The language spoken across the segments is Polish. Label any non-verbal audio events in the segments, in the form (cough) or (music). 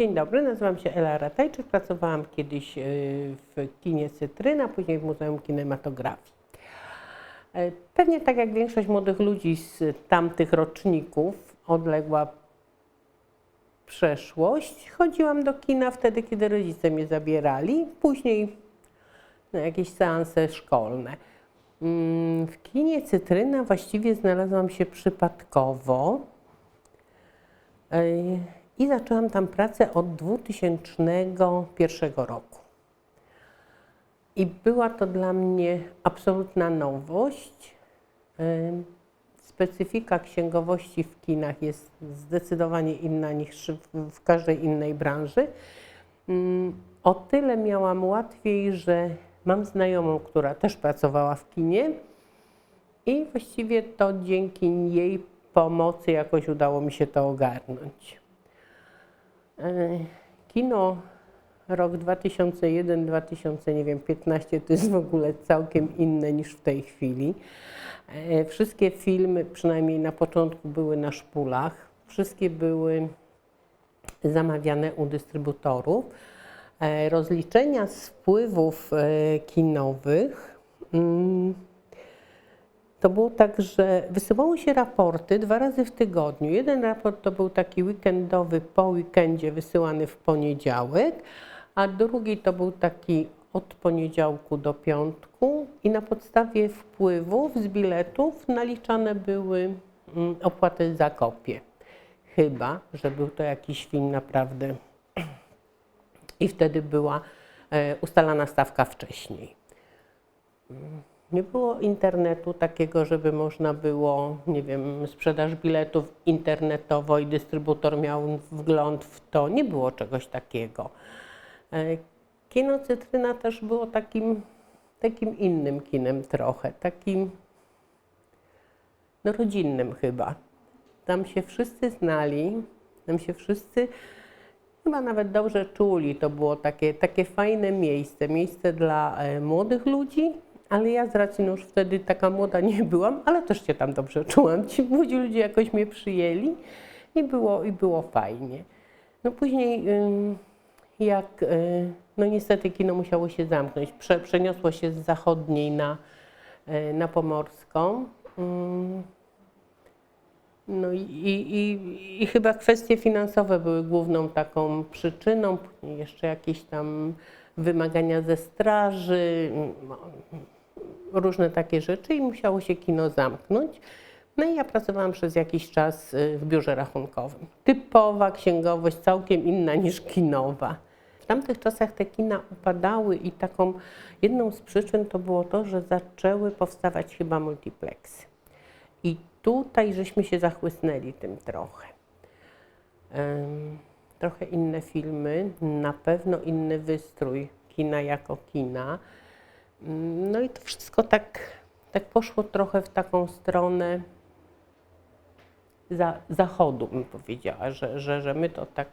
Dzień dobry, nazywam się Ela Ratajczyk. Pracowałam kiedyś e, w kinie Cytryna, później w Muzeum Kinematografii. E, Pewnie tak jak większość młodych ludzi z tamtych roczników, odległa przeszłość. Chodziłam do kina wtedy, kiedy rodzice mnie zabierali, później na jakieś seanse szkolne. Mm, W kinie Cytryna właściwie znalazłam się przypadkowo. I zaczęłam tam pracę od 2001 roku. I była to dla mnie absolutna nowość. Specyfika księgowości w kinach jest zdecydowanie inna niż w- każdej innej branży. O tyle miałam łatwiej, że mam znajomą, która też pracowała w kinie i właściwie to dzięki jej pomocy jakoś udało mi się to ogarnąć. E, Kino rok 2001-2000, nie wiem, 15 to jest w ogóle całkiem inne niż w tej chwili. E, Wszystkie filmy, przynajmniej na początku, były na szpulach. Wszystkie były zamawiane u dystrybutorów. E, Rozliczenia z wpływów kinowych mm, to było tak, że wysyłało się raporty dwa razy w tygodniu. Jeden raport to był taki weekendowy, po weekendzie wysyłany w poniedziałek, a drugi to był taki od poniedziałku do piątku i na podstawie wpływów z biletów naliczane były mm, opłaty za kopię. Chyba, że był to jakiś film naprawdę i wtedy była e, ustalana stawka wcześniej. Nie było internetu takiego, żeby można było, nie wiem, sprzedaż biletów internetowo i dystrybutor miał wgląd w to. Nie było czegoś takiego. E, Kino Cytryna też było takim, takim innym kinem trochę, takim no, rodzinnym chyba. Tam się wszyscy znali, tam się wszyscy chyba nawet dobrze czuli. To było takie, takie fajne miejsce, miejsce dla e, młodych ludzi, ale ja z racji, no już wtedy taka młoda nie byłam, ale też się tam dobrze czułam. Ci młodzi ludzie jakoś mnie przyjęli i było, i było fajnie. No później jak, y, no niestety kino musiało się zamknąć, Prze, przeniosło się z zachodniej na, y, na Pomorską. Ym, no i, i, i, chyba kwestie finansowe były główną taką przyczyną, później jeszcze jakieś tam wymagania ze straży, różne takie rzeczy i musiało się kino zamknąć. No i ja pracowałam przez jakiś czas y, w biurze rachunkowym. Typowa księgowość, całkiem inna niż kinowa. W tamtych czasach te kina upadały i taką jedną z przyczyn to było to, że zaczęły powstawać chyba multiplexy. I tutaj żeśmy się zachłysnęli tym trochę. Trochę inne filmy, na pewno inny wystrój kina jako kina. No i to wszystko tak, tak poszło trochę w taką stronę za, zachodu, bym powiedziała, że, że, że my to tak.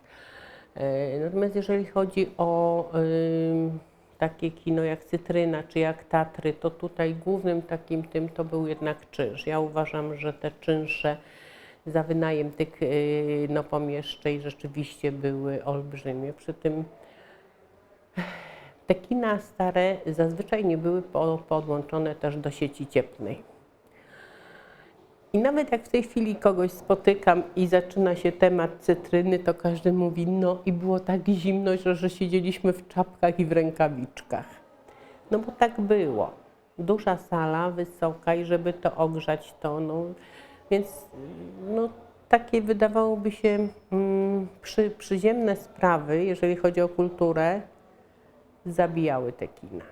e, Natomiast jeżeli chodzi o ym, takie kino jak Cytryna czy jak Tatry, to tutaj głównym takim tym to był jednak czynsz. Ja uważam, że te czynsze za wynajem tych y, no, pomieszczeń rzeczywiście były olbrzymie. Przy tym te kina stare zazwyczaj nie były po, podłączone też do sieci cieplnej. I nawet jak w tej chwili kogoś spotykam i zaczyna się temat cytryny, to każdy mówi, no i było tak zimno, że, że siedzieliśmy w czapkach i w rękawiczkach. No bo tak było. Duża sala, wysoka i żeby to ogrzać to, no więc no, takie wydawałoby się mm, przy, przyziemne sprawy, jeżeli chodzi o kulturę, zabijały te kina.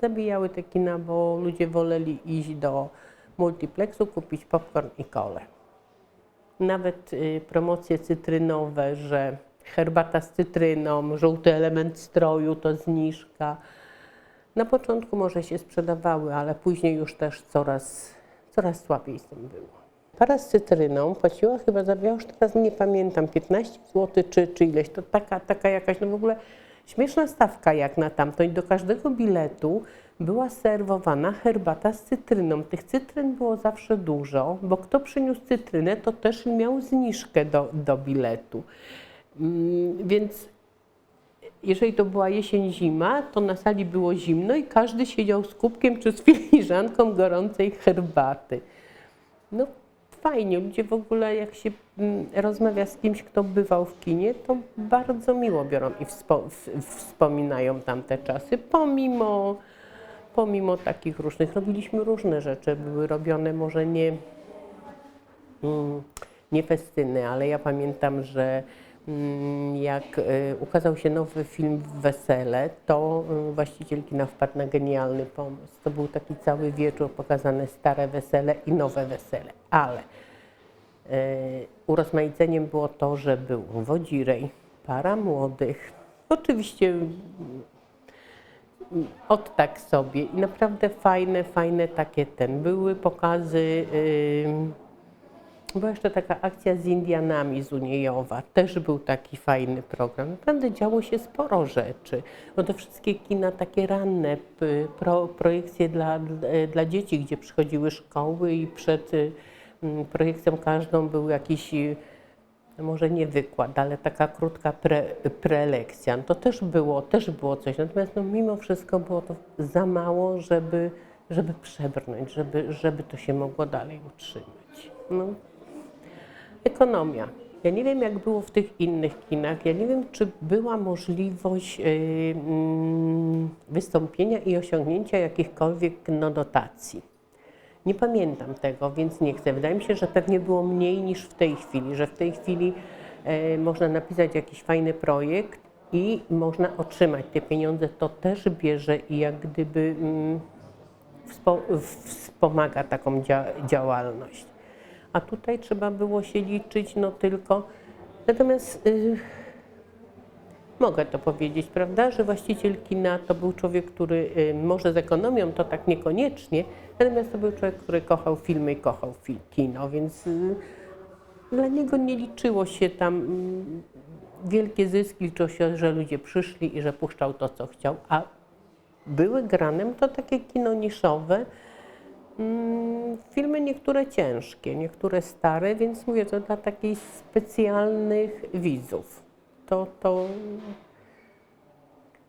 Zabijały te kina, bo ludzie woleli iść do multiplexu, kupić popcorn i kolę. Nawet y, promocje cytrynowe, że herbata z cytryną, żółty element stroju to zniżka. Na początku może się sprzedawały, ale później już też coraz, coraz słabiej z tym było. Para z cytryną płaciła chyba za, ja już teraz nie pamiętam, 15 zł czy, czy ileś. To taka, taka jakaś, no w ogóle śmieszna stawka jak na tamto. I do każdego biletu była serwowana herbata z cytryną. Tych cytryn było zawsze dużo, bo kto przyniósł cytrynę, to też miał zniżkę do, do biletu. Mm, Więc jeżeli to była jesień, zima, to na sali było zimno i każdy siedział z kubkiem czy z filiżanką gorącej herbaty. No fajnie, ludzie w ogóle jak się mm, rozmawia z kimś, kto bywał w kinie, to bardzo miło biorą i wspo- wspominają tamte czasy, pomimo, pomimo takich różnych, robiliśmy różne rzeczy, były robione może nie mm, nie festyny, ale ja pamiętam, że jak y, ukazał się nowy film Wesele, to y, właściciel kina wpadł na genialny pomysł. To był taki cały wieczór pokazane stare wesele i nowe wesele, ale y, urozmaiceniem było to, że był wodzirej, para młodych, oczywiście mm, od tak sobie i naprawdę fajne, fajne takie ten. Były pokazy była jeszcze taka akcja z Indianami z Uniejowa. Też był taki fajny program. Naprawdę działo się sporo rzeczy. No te wszystkie kina takie ranne, pro, projekcje dla, dla dzieci, gdzie przychodziły szkoły i przed y, projekcją każdą był jakiś y, może nie wykład, ale taka krótka pre, prelekcja. To też było, też było coś. Natomiast no, mimo wszystko było to za mało, żeby, żeby przebrnąć, żeby, żeby to się mogło dalej utrzymać. No, Ekonomia. Ja nie wiem, jak było w tych innych kinach. Ja nie wiem, czy była możliwość yy, mm, wystąpienia i osiągnięcia jakichkolwiek no, dotacji. Nie pamiętam tego, więc nie chcę. Wydaje mi się, że pewnie było mniej niż w tej chwili, że w tej chwili e, można napisać jakiś fajny projekt i można otrzymać te pieniądze. To też bierze i jak gdyby mm, wspo- wspomaga taką dzia- działalność. A tutaj trzeba było się liczyć no tylko. Natomiast y, mogę to powiedzieć, prawda, że właściciel kina to był człowiek, który y, może z ekonomią to tak niekoniecznie, natomiast to był człowiek, który kochał filmy i kochał kino, więc y, dla niego nie liczyło się tam mm, wielkie zyski, liczyło się, że ludzie przyszli i że puszczał to, co chciał, a były granem to takie kino niszowe, Filmy niektóre ciężkie, niektóre stare, więc mówię to dla takich specjalnych widzów. To, to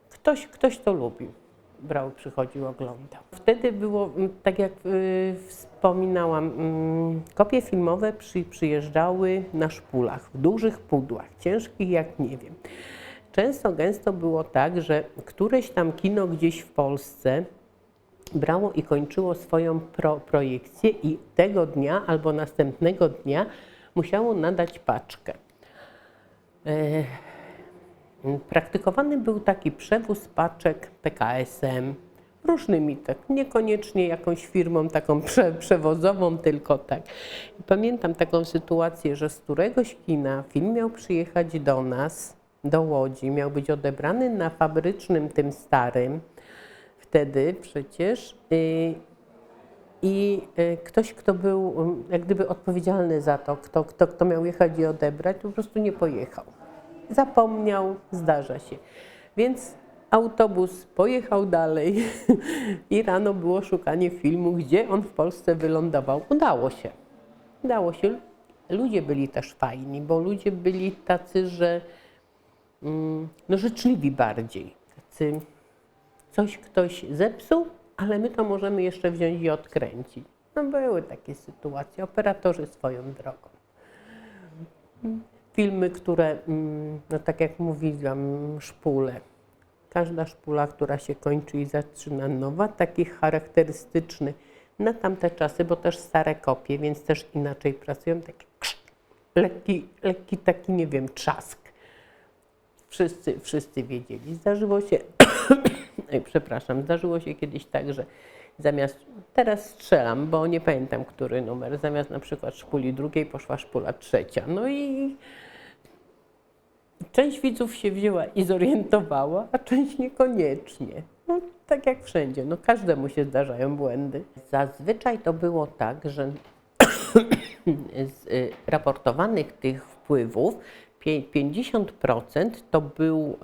ktoś, ktoś to lubił. Brał, przychodził, oglądał. Wtedy było, mm, tak jak y, wspominałam, mm, kopie filmowe przy, przyjeżdżały na szpulach, w dużych pudłach, ciężkich jak nie wiem. Często, gęsto było tak, że któreś tam kino gdzieś w Polsce brało i kończyło swoją pro, projekcję i tego dnia albo następnego dnia musiało nadać paczkę. E, praktykowany był taki przewóz paczek PKS-em, różnymi, tak niekoniecznie jakąś firmą taką prze, przewozową, tylko tak. Pamiętam taką sytuację, że z któregoś kina film miał przyjechać do nas, do Łodzi, miał być odebrany na fabrycznym, tym starym, wtedy przecież. y, I y, ktoś, kto był um, jak gdyby odpowiedzialny za to, kto, kto, kto miał jechać i odebrać, po prostu nie pojechał. Zapomniał, zdarza się. Więc autobus pojechał dalej (laughs) i rano było szukanie filmu, gdzie on w Polsce wylądował. Udało się. Udało się. Ludzie byli też fajni, bo ludzie byli tacy, że mm, no, życzliwi bardziej. Tacy, coś ktoś zepsuł, ale my to możemy jeszcze wziąć i odkręcić. No były takie sytuacje, operatorzy swoją drogą. Filmy, które, mm, no tak jak mówiłam, szpule. Każda szpula, która się kończy i zaczyna nowa, taki charakterystyczny na tamte czasy, bo też stare kopie, więc też inaczej pracują, taki krz, lekki, lekki taki, nie wiem, trzask. Wszyscy, wszyscy wiedzieli. Zdarzyło się, przepraszam, zdarzyło się kiedyś tak, że zamiast, teraz strzelam, bo nie pamiętam, który numer, zamiast na przykład szpuli drugiej poszła szpula trzecia. No i część widzów się wzięła i zorientowała, a część niekoniecznie. No, tak jak wszędzie, no każdemu się zdarzają błędy. Zazwyczaj to było tak, że (coughs) z y, raportowanych tych wpływów pie- 50% to był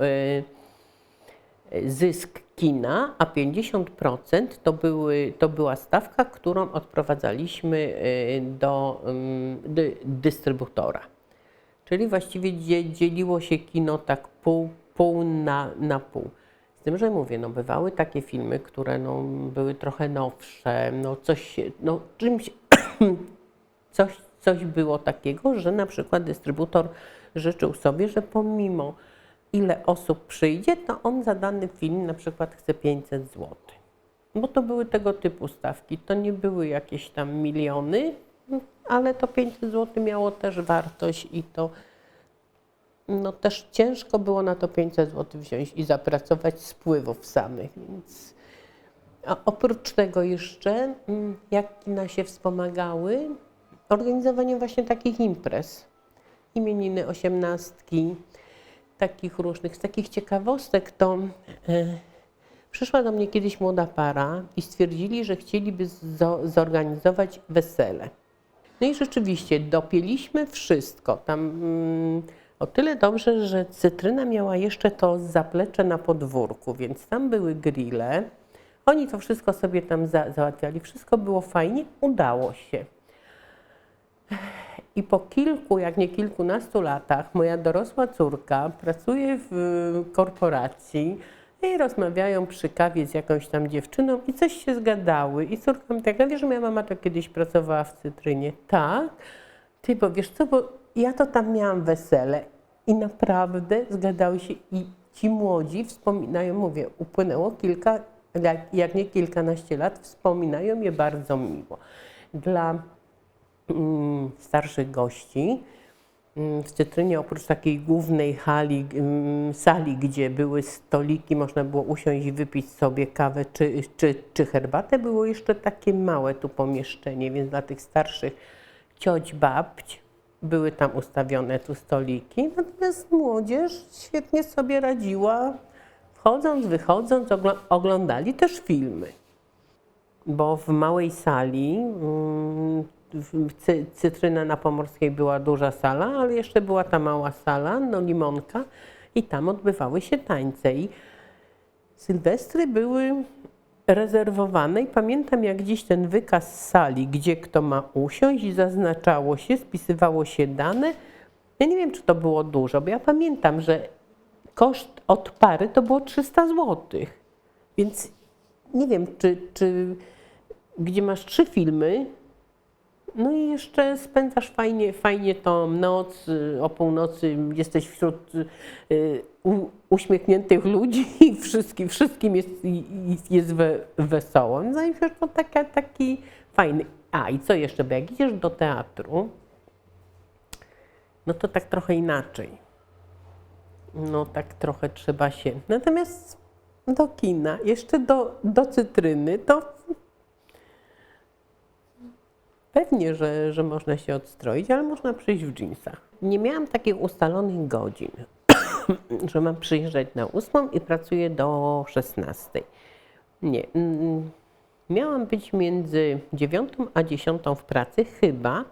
y, zysk kina, a 50% to, były, to była stawka, którą odprowadzaliśmy y, do ym, dy, dystrybutora. Czyli właściwie dzie- dzieliło się kino tak pół, pół na, na pół. Z tym, że mówię, no bywały takie filmy, które no, były trochę nowsze, no coś, no czymś, (coughs) coś, coś było takiego, że na przykład dystrybutor życzył sobie, że pomimo ile osób przyjdzie, to on za dany film na przykład chce 500 zł. Bo to były tego typu stawki. To nie były jakieś tam miliony, ale to 500 zł miało też wartość i to no też ciężko było na to 500 zł wziąć i zapracować spływów samych, więc a oprócz tego jeszcze, mm, jak kina się wspomagały, organizowanie właśnie takich imprez, imieniny, osiemnastki, takich różnych, z takich ciekawostek to e, przyszła do mnie kiedyś młoda para i stwierdzili, że chcieliby zo- zorganizować wesele. No i rzeczywiście dopieliśmy wszystko. Tam mm, o tyle dobrze, że cytryna miała jeszcze to zaplecze na podwórku, więc tam były grille. Oni to wszystko sobie tam za, załatwiali. Wszystko było fajnie, udało się. I po kilku, jak nie kilkunastu latach, moja dorosła córka pracuje w y, korporacji i rozmawiają przy kawie z jakąś tam dziewczyną i coś się zgadały. I córka mi tak, wiesz, że moja mama to kiedyś pracowała w cytrynie. Tak? Ty, bo wiesz co, bo ja to tam miałam wesele i naprawdę zgadały się i ci młodzi wspominają, mówię, upłynęło kilka, jak, nie kilkanaście lat, wspominają je bardzo miło. Dla starszych gości. Mm, W Cytrynie oprócz takiej głównej hali, mm, sali, gdzie były stoliki, można było usiąść i wypić sobie kawę czy, czy, czy herbatę, było jeszcze takie małe tu pomieszczenie, więc dla tych starszych cioć, babć były tam ustawione tu stoliki. Natomiast młodzież świetnie sobie radziła, wchodząc, wychodząc, ogl- oglądali też filmy bo w małej sali, mm, Cy- Cytryna na Pomorskiej była duża sala, ale jeszcze była ta mała sala, no limonka i tam odbywały się tańce i sylwestry były rezerwowane i pamiętam jak dziś ten wykaz sali, gdzie kto ma usiąść i zaznaczało się, spisywało się dane. Ja nie wiem, czy to było dużo, bo ja pamiętam, że koszt od pary to było 300 złotych. Więc nie wiem, czy, czy gdzie masz trzy filmy, no i jeszcze spędzasz fajnie, fajnie tą noc, y, o północy jesteś wśród y, uśmiechniętych ludzi (laughs) i wszystkim, wszystkim jest, jest we, wesoło. No i wiesz, to taki fajny. A i co jeszcze, bo jak idziesz do teatru, no to tak trochę inaczej. No tak trochę trzeba się. Natomiast do kina, jeszcze do, do cytryny, to pewnie, że, że można się odstroić, ale można przyjść w dżinsach. Nie miałam takich ustalonych godzin, (coughs) że mam przyjeżdżać na ósmą i pracuję do 16. Nie. mm, Miałam być między dziewiątą a dziesiątą w pracy, chyba,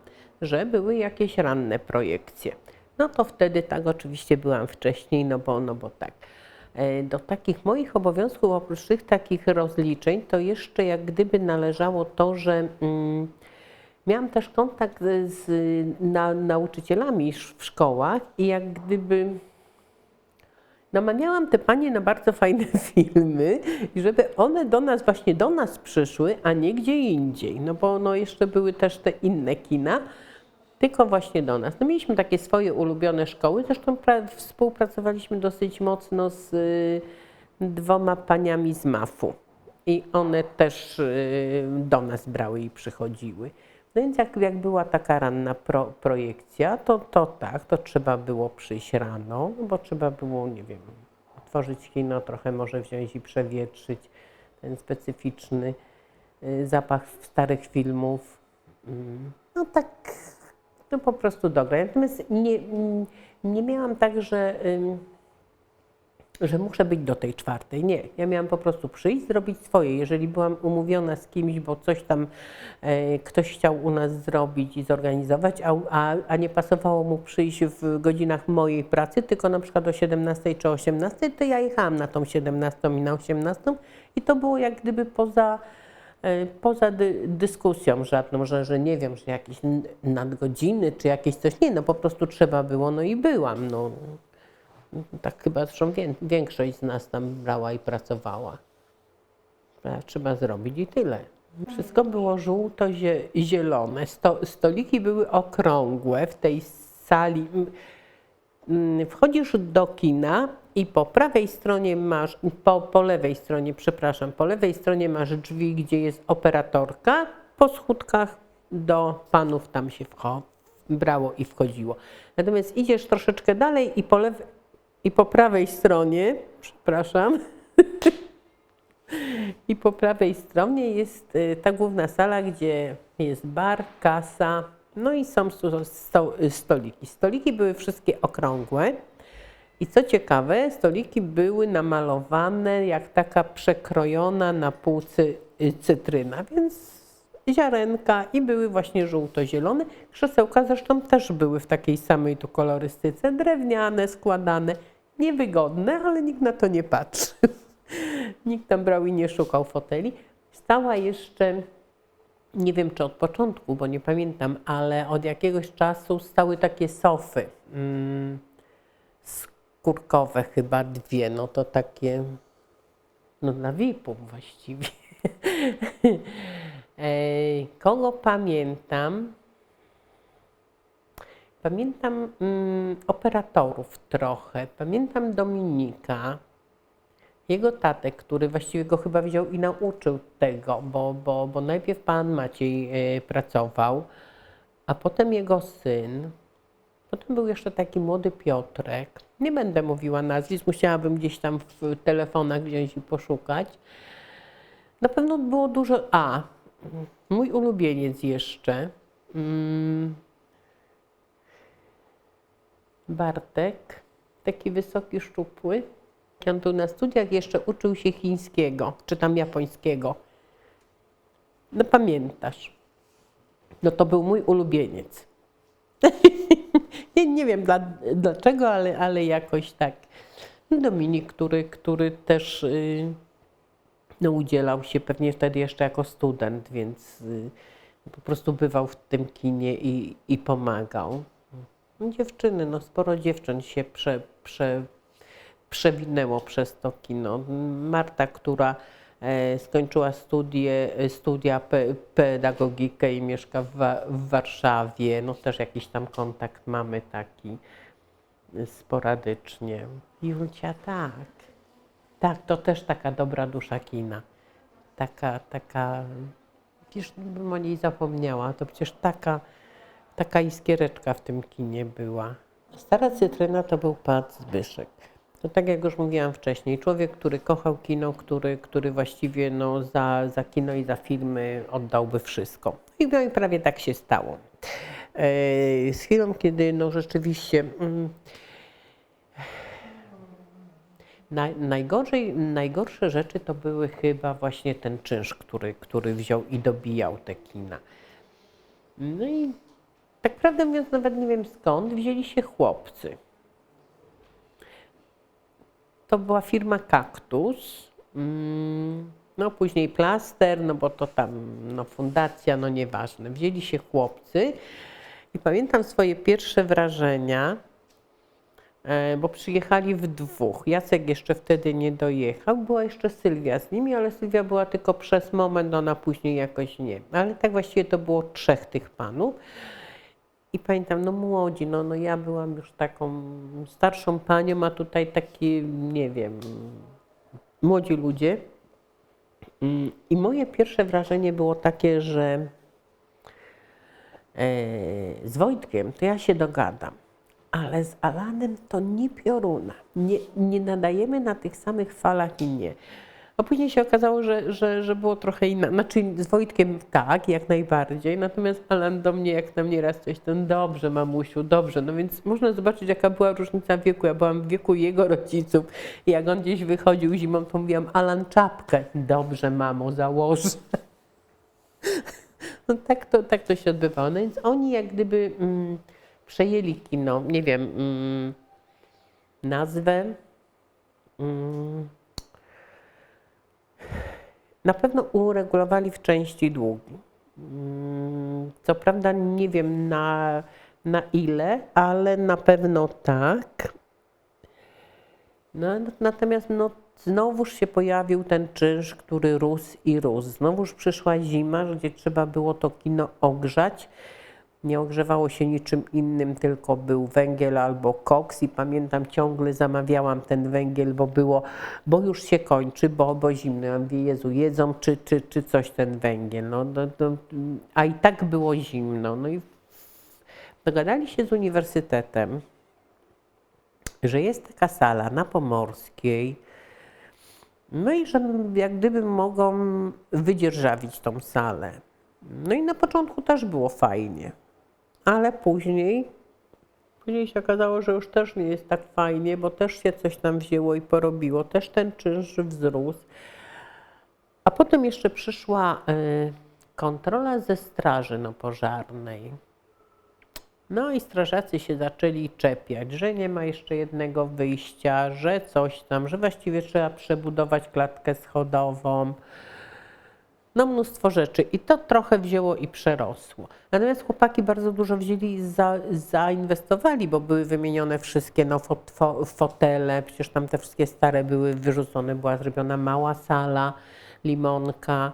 że były jakieś ranne projekcje. No to wtedy tak oczywiście byłam wcześniej, no bo, no bo tak. E, Do takich moich obowiązków, oprócz tych takich rozliczeń, to jeszcze jak gdyby należało to, że mm, miałam też kontakt z na, nauczycielami w szkołach i jak gdyby namawiałam te panie na bardzo fajne (laughs) filmy i żeby one do nas, właśnie do nas przyszły, a nie gdzie indziej. No bo no jeszcze były też te inne kina, tylko właśnie do nas. No mieliśmy takie swoje ulubione szkoły, zresztą pra- współpracowaliśmy dosyć mocno z y, dwoma paniami z MAF-u i one też y, do nas brały i przychodziły. No więc jak, jak była taka ranna pro, projekcja, to, to tak, to trzeba było przyjść rano, no bo trzeba było, nie wiem, otworzyć kino, trochę może wziąć i przewietrzyć ten specyficzny y, zapach starych filmów. Mm, No tak, no po prostu dograć. Natomiast nie, nie miałam tak, że, że muszę być do tej czwartej. Nie, ja miałam po prostu przyjść, zrobić swoje. Jeżeli byłam umówiona z kimś, bo coś tam e, ktoś chciał u nas zrobić i zorganizować, a, a, a nie pasowało mu przyjść w godzinach mojej pracy, tylko na przykład o 17 czy 18, to ja jechałam na tą 17 i na 18 i to było jak gdyby poza, E, Poza dy, dyskusją żadną, że, że nie wiem, że jakieś nadgodziny czy jakieś coś, nie, no po prostu trzeba było, no i byłam, no. Tak chyba zresztą wię, większość z nas tam brała i pracowała. Trzeba zrobić i tyle. Wszystko było żółto-zielone. Sto, stoliki były okrągłe w tej sali. Mm, Wchodzisz do kina i po prawej stronie masz, po, po lewej stronie, przepraszam, po lewej stronie masz drzwi, gdzie jest operatorka. Po schódkach do panów tam się wcho- brało i wchodziło. Natomiast idziesz troszeczkę dalej i po, lewej, i po prawej stronie, przepraszam, (laughs) i po prawej stronie jest y, ta główna sala, gdzie jest bar, kasa, no i są sto, stoliki. Stoliki były wszystkie okrągłe. I co ciekawe, stoliki były namalowane jak taka przekrojona na pół y, cytryna, więc ziarenka i były właśnie żółto-zielone. Krzesełka zresztą też były w takiej samej tu kolorystyce, drewniane, składane, niewygodne, ale nikt na to nie patrzył. (laughs) Nikt tam brał i nie szukał foteli. Stała jeszcze, nie wiem czy od początku, bo nie pamiętam, ale od jakiegoś czasu stały takie sofy mm, skórkowe, chyba dwie, no to takie, no dla VIP-ów właściwie. (laughs) Kogo pamiętam? Pamiętam mm, operatorów trochę. Pamiętam Dominika, jego tatę, który właściwie go chyba wziął i nauczył tego, bo, bo, bo najpierw pan Maciej e, pracował, a potem jego syn. Potem był jeszcze taki młody Piotrek. Nie będę mówiła nazwisk, musiałabym gdzieś tam w telefonach wziąć i poszukać. Na pewno było dużo. A, mój ulubieniec jeszcze. Mm, Bartek, taki wysoki, szczupły. On tu na studiach jeszcze uczył się chińskiego, czy tam japońskiego. No pamiętasz. No to był mój ulubieniec. (laughs) nie, nie wiem dla, dlaczego, ale, ale jakoś tak. Dominik, który, który też y, no, udzielał się pewnie wtedy jeszcze jako student, więc y, po prostu bywał w tym kinie i, i pomagał. No, Dziewczyny, no sporo dziewczyn się prze, prze, przewinęło przez to kino. Marta, która e, skończyła studie, studia pe, pedagogikę i mieszka w, w Warszawie, no też jakiś tam kontakt mamy taki sporadycznie. Julcia, tak. Tak, to też taka dobra dusza kina. Taka, taka, wiesz, bym o niej zapomniała, to przecież taka, taka iskiereczka w tym kinie była. Stara cytryna to był pan Zbyszek. To tak jak już mówiłam wcześniej, człowiek, który kochał kino, który, który właściwie no, za, za kino i za filmy oddałby wszystko. I no i prawie tak się stało. E, Z chwilą, kiedy no rzeczywiście mm, Naj, najgorzej, najgorsze rzeczy to były chyba właśnie ten czynsz, który, który wziął i dobijał te kina. No i tak prawdę mówiąc, nawet nie wiem skąd wzięli się chłopcy. To była firma Kaktus, mm, no później Plaster, no bo to tam no, fundacja, no nieważne. Wzięli się chłopcy i pamiętam swoje pierwsze wrażenia, E, bo przyjechali w dwóch. Jacek jeszcze wtedy nie dojechał, była jeszcze Sylwia z nimi, ale Sylwia była tylko przez moment, ona później jakoś nie. Ale tak właściwie to było trzech tych panów. I pamiętam, no młodzi, no, no ja byłam już taką starszą panią, a tutaj taki, nie wiem, młodzi ludzie. Mm, I moje pierwsze wrażenie było takie, że e, z Wojtkiem to ja się dogadam, ale z Alanem to nie pioruna. Nie, nie nadajemy na tych samych falach i nie. A później się okazało, że, że, że było trochę inaczej. Znaczy z Wojtkiem tak, jak najbardziej, natomiast Alan do mnie, jak na mnie raz coś, ten dobrze mamusiu, dobrze. No więc można zobaczyć, jaka była różnica wieku. Ja byłam w wieku jego rodziców i jak on gdzieś wychodził zimą, to mówiłam, Alan czapkę. Dobrze mamo, założę. (laughs) No tak to, tak to się odbywało. No więc oni jak gdyby mm, przejęli kino, nie wiem, mm, nazwę. Mm, Na pewno uregulowali w części długi. Mm, Co prawda nie wiem na, na ile, ale na pewno tak. No, natomiast no, znowuż się pojawił ten czynsz, który rósł i rósł. Znowuż przyszła zima, gdzie trzeba było to kino ogrzać. Nie ogrzewało się niczym innym, tylko był węgiel albo koks i pamiętam ciągle zamawiałam ten węgiel, bo było, bo już się kończy, bo, bo zimno. Ja mówię, Jezu, jedzą czy, czy, czy coś ten węgiel. No, no, no, a i tak było zimno. No i dogadali się z uniwersytetem, że jest taka sala na Pomorskiej, no i że jak gdyby mogą wydzierżawić tą salę. No i na początku też było fajnie, ale później, później się okazało, że już też nie jest tak fajnie, bo też się coś tam wzięło i porobiło, też ten czynsz wzrósł. A potem jeszcze przyszła y, kontrola ze straży no, pożarnej. No i strażacy się zaczęli czepiać, że nie ma jeszcze jednego wyjścia, że coś tam, że właściwie trzeba przebudować klatkę schodową. No mnóstwo rzeczy i to trochę wzięło i przerosło. Natomiast chłopaki bardzo dużo wzięli i za, zainwestowali, bo były wymienione wszystkie no, fot, fo, fotele, przecież tam te wszystkie stare były wyrzucone, była zrobiona mała sala, limonka.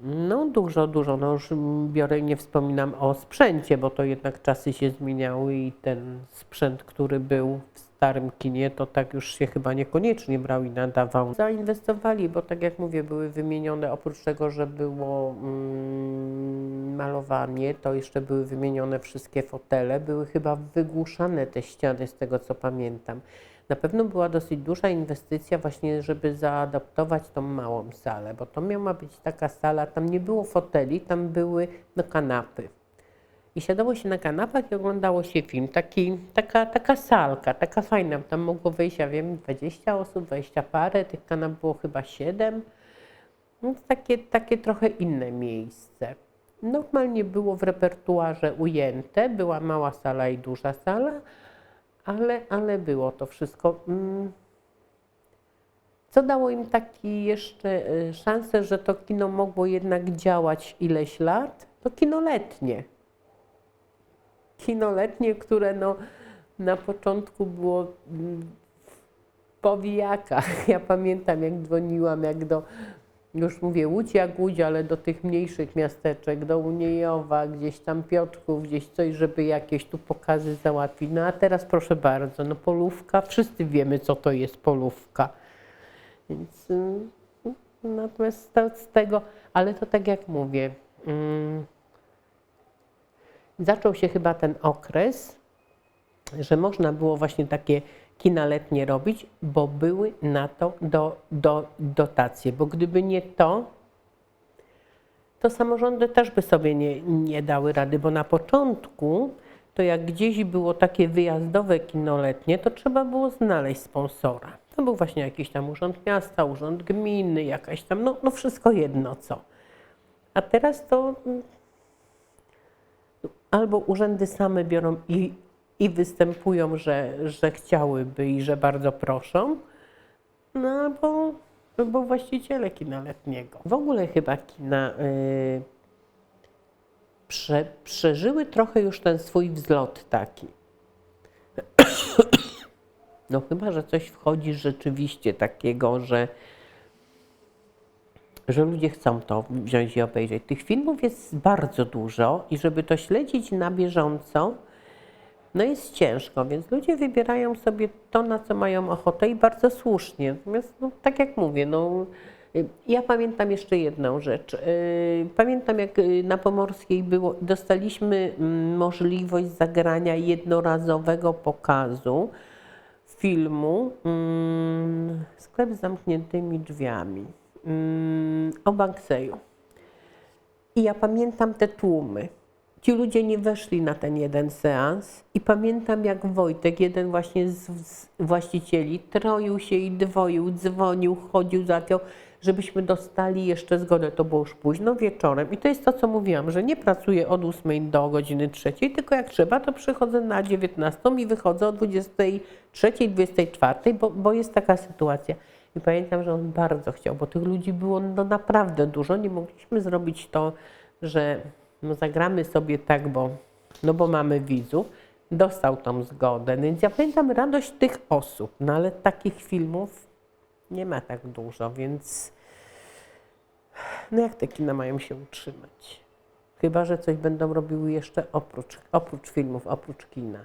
No dużo, dużo. No już biorę, nie wspominam o sprzęcie, bo to jednak czasy się zmieniały i ten sprzęt, który był w starym kinie, to tak już się chyba niekoniecznie brał i nadawał. Zainwestowali, bo tak jak mówię, były wymienione, oprócz tego, że było mm, malowanie, to jeszcze były wymienione wszystkie fotele, były chyba wygłuszane te ściany, z tego co pamiętam. Na pewno była dosyć duża inwestycja właśnie, żeby zaadaptować tą małą salę, bo to miała być taka sala, tam nie było foteli, tam były no, kanapy. I siadało się na kanapach i oglądało się film. Taki, taka, taka salka, taka fajna. Tam mogło wejść, ja wiem, 20 osób, 20 parę, tych kanap było chyba 7. No, takie, takie trochę inne miejsce. Normalnie było w repertuarze ujęte, była mała sala i duża sala, ale, ale było to wszystko. Mm. Co dało im taki jeszcze y, szansę, że to kino mogło jednak działać ileś lat? To kino letnie. Kino letnie, które no, na początku było mm, w powijakach. (laughs) Ja pamiętam, jak dzwoniłam, jak do, już mówię Łódź jak Łódź, ale do tych mniejszych miasteczek, do Uniejowa, gdzieś tam Piotrków, gdzieś coś, żeby jakieś tu pokazy załatwić. No a teraz proszę bardzo, no polówka, wszyscy wiemy, co to jest polówka. Więc mm, natomiast to, z tego, ale to tak jak mówię, mm, zaczął się chyba ten okres, że można było właśnie takie kina letnie robić, bo były na to do, do, dotacje. Bo gdyby nie to, to samorządy też by sobie nie, nie dały rady, bo na początku to jak gdzieś było takie wyjazdowe kino letnie, to trzeba było znaleźć sponsora. To był właśnie jakiś tam urząd miasta, urząd gminy, jakaś tam, no, no wszystko jedno co. A teraz to albo urzędy same biorą i, i występują, że, że chciałyby i że bardzo proszą, no albo, albo właściciele kina letniego. W ogóle chyba kina y, prze, przeżyły trochę już ten swój wzlot taki. (coughs) No chyba, że coś wchodzi rzeczywiście takiego, że, że ludzie chcą to wziąć i obejrzeć. Tych filmów jest bardzo dużo i żeby to śledzić na bieżąco, no jest ciężko, więc ludzie wybierają sobie to, na co mają ochotę i bardzo słusznie. Natomiast, no, tak jak mówię, no, ja pamiętam jeszcze jedną rzecz. Y, Pamiętam, jak y, na Pomorskiej było, dostaliśmy mm, możliwość zagrania jednorazowego pokazu filmu mm, Sklep z zamkniętymi drzwiami o Bankseju. I ja pamiętam te tłumy. Ci ludzie nie weszli na ten jeden seans i pamiętam jak Wojtek, jeden właśnie z, właścicieli, troił się i dwoił, dzwonił, chodził, załatwiał, żebyśmy dostali jeszcze zgodę. To było już późno wieczorem i to jest to, co mówiłam, że nie pracuję od 8 do godziny 3, tylko jak trzeba, to przychodzę na 19 i wychodzę o 23, 24, bo, bo jest taka sytuacja. I pamiętam, że on bardzo chciał, bo tych ludzi było no naprawdę dużo. Nie mogliśmy zrobić to, że no zagramy sobie tak, bo, no bo mamy widzów. Dostał tą zgodę. Więc ja pamiętam radość tych osób, no ale takich filmów nie ma tak dużo, więc no jak te kina mają się utrzymać? Chyba, że coś będą robiły jeszcze oprócz, oprócz filmów, oprócz kina.